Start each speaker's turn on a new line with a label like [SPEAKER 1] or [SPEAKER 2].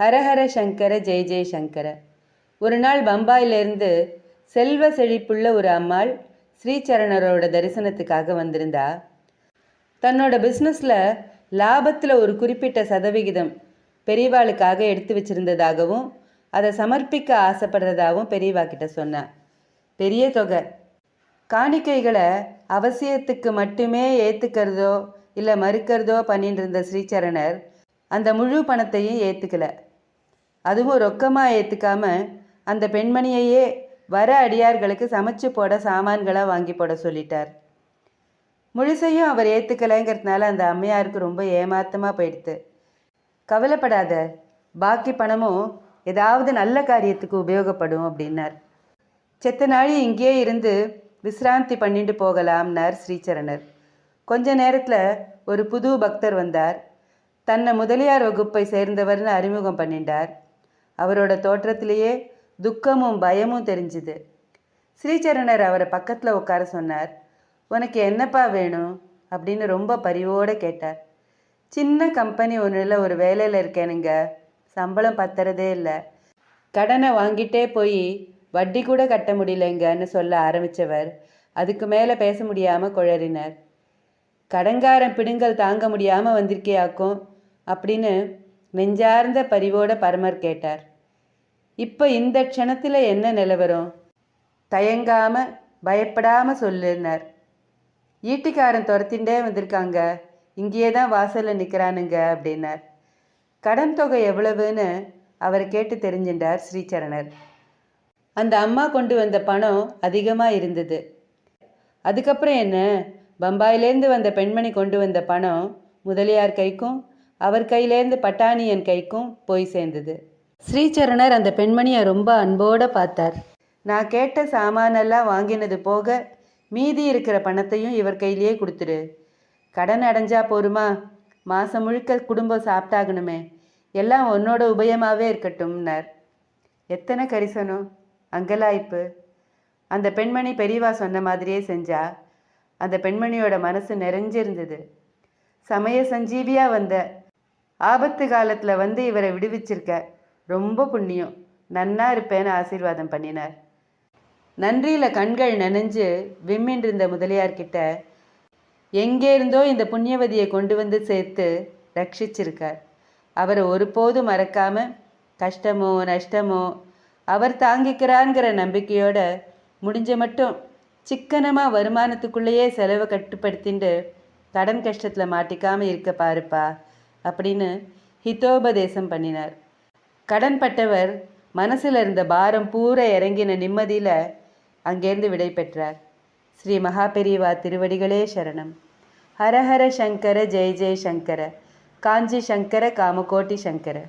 [SPEAKER 1] ஹரஹர சங்கர ஜெய ஜெய் சங்கர. ஒரு நாள் பம்பாயிலிருந்து செல்வ செழிப்புள்ள ஒரு அம்மாள் ஸ்ரீசரணரோட தரிசனத்துக்காக வந்திருந்தா. தன்னோட பிஸ்னஸில் லாபத்தில் ஒரு குறிப்பிட்ட சதவிகிதம் பெரியவாளுக்காக எடுத்து வச்சிருந்ததாகவும் அதை சமர்ப்பிக்க ஆசைப்படுறதாகவும் பெரியவா கிட்ட சொன்னான் பெரிய தொகை. காணிக்கைகளை அவசியத்துக்கு மட்டுமே ஏற்றுக்கிறதோ இல்லை மறுக்கிறதோ பண்ணிட்டு இருந்த ஸ்ரீசரணர் அந்த முழு பணத்தையும் ஏற்றுக்கல அதுவும் ரொக்கமாக ஏற்றுக்காம அந்த பெண்மணியையே வர அடியார்களுக்கு சமைச்சு போட சாமான்களாக வாங்கி போட சொல்லிட்டார். முழுசையும் அவர் ஏற்றுக்கலைங்கிறதுனால அந்த அம்மையாருக்கு ரொம்ப ஏமாத்தமாக போயிடுது கவலைப்படாத பாக்கி பணமும் ஏதாவது நல்ல காரியத்துக்கு உபயோகப்படும் அப்படின்னார். செத்த நாழி இங்கேயே இருந்து விசிராந்தி பண்ணிட்டு போகலாம்னார் ஸ்ரீசரணர். கொஞ்ச நேரத்தில் ஒரு புது பக்தர் வந்தார். தன்னை முதலியார் வகுப்பை சேர்ந்தவர்னு அறிமுகம் பண்ணிட்டார். அவரோட தோற்றத்திலேயே துக்கமும் பயமும் தெரிஞ்சுது. ஸ்ரீசரணர் அவரை பக்கத்தில் உட்கார சொன்னார். உனக்கு என்னப்பா வேணும்? அப்படின்னு ரொம்ப பரிவோடு கேட்டார். சின்ன கம்பெனி ஒன்றில் ஒரு வேலையில் இருக்கேனுங்க. சம்பளம் பத்துறதே இல்லை. கடனை வாங்கிட்டே போய் வட்டி கூட கட்ட முடியலைங்கன்னு சொல்ல ஆரம்பித்தவர் அதுக்கு மேலே பேச முடியாமல் குழறினார். கடங்காரன் பிடுங்கல் தாங்க முடியாமல் வந்திருக்கியாக்கும்? அப்படின்னு நெஞ்சார்ந்த பரிவோட பரமர் கேட்டார். இப்போ இந்த க்ஷணத்தில் என்ன நிலவரம்? தயங்காம பயப்படாமல் சொல்லுனார் ஈட்டிக்காரன் துரத்தின்டே வந்திருக்காங்க. இங்கேயே தான் வாசலில் நிற்கிறானுங்க அப்படின்னார். கடன் தொகை எவ்வளவுன்னு அவர் கேட்டு தெரிஞ்சின்றார் ஸ்ரீசரணர். அந்த அம்மா கொண்டு வந்த பணம் அதிகமாக இருந்தது. அதுக்கப்புறம் என்ன? பம்பாயிலேருந்து வந்த பெண்மணி கொண்டு வந்த பணம் முதலியார் கைக்கும் அவர் கையிலேருந்து பட்டாணியன் கைக்கும் போய் சேர்ந்தது. ஸ்ரீசரணர் அந்த பெண்மணியை ரொம்ப அன்போடு பார்த்தார். நான் கேட்ட சாமானெல்லாம் வாங்கினது போக மீதி இருக்கிற பணத்தையும் இவர் கையிலேயே கொடுத்துரு. கடன் அடைஞ்சா போருமா? மாதம் முழுக்க குடும்பம் சாப்பிட்டாகணுமே. எல்லாம் உன்னோட உபயமாகவே இருக்கட்டும்னார். எத்தனை கரிசனம்? அங்கலாய்ப்பு. அந்த பெண்மணி பெரியவா சொன்ன மாதிரியே செஞ்சா அந்த பெண்மணியோட மனசு நிறைஞ்சிருந்தது. சமய சஞ்சீவியாக வந்த ஆபத்து காலத்தில் வந்து இவரை விடுவிச்சிருக்க. ரொம்ப புண்ணியம். நன்னா இருப்பேன்னு ஆசீர்வாதம் பண்ணினார். நன்றியில் கண்கள் நனைஞ்சு விம்மின்றிருந்த முதலியார்கிட்ட எங்கே இருந்தோ இந்த புண்ணியவதியை கொண்டு வந்து சேர்த்து ரட்சிச்சிருக்கார். அவரை ஒருபோதும் மறக்காம கஷ்டமோ நஷ்டமோ அவர் தாங்கிக்கிறாங்கிற நம்பிக்கையோட முடிஞ்ச மட்டும் சிக்கனமாக வருமானத்துக்குள்ளேயே செலவை கட்டுப்படுத்திண்டு கடன் கஷ்டத்தில் மாட்டிக்காமல் இருக்க பாருப்பா அப்படின்னு ஹிதோபதேசம் பண்ணினார். கடன்பட்டவர் மனசில் இருந்த பாரம் பூரா இறங்கின நிம்மதியில் அங்கேருந்து விடை பெற்றார். ஸ்ரீ மகாபெரிவா திருவடிகளே சரணம். ஹரஹர சங்கர ஜெய ஜெய சங்கர. காஞ்சி சங்கர காமகோட்டி சங்கர.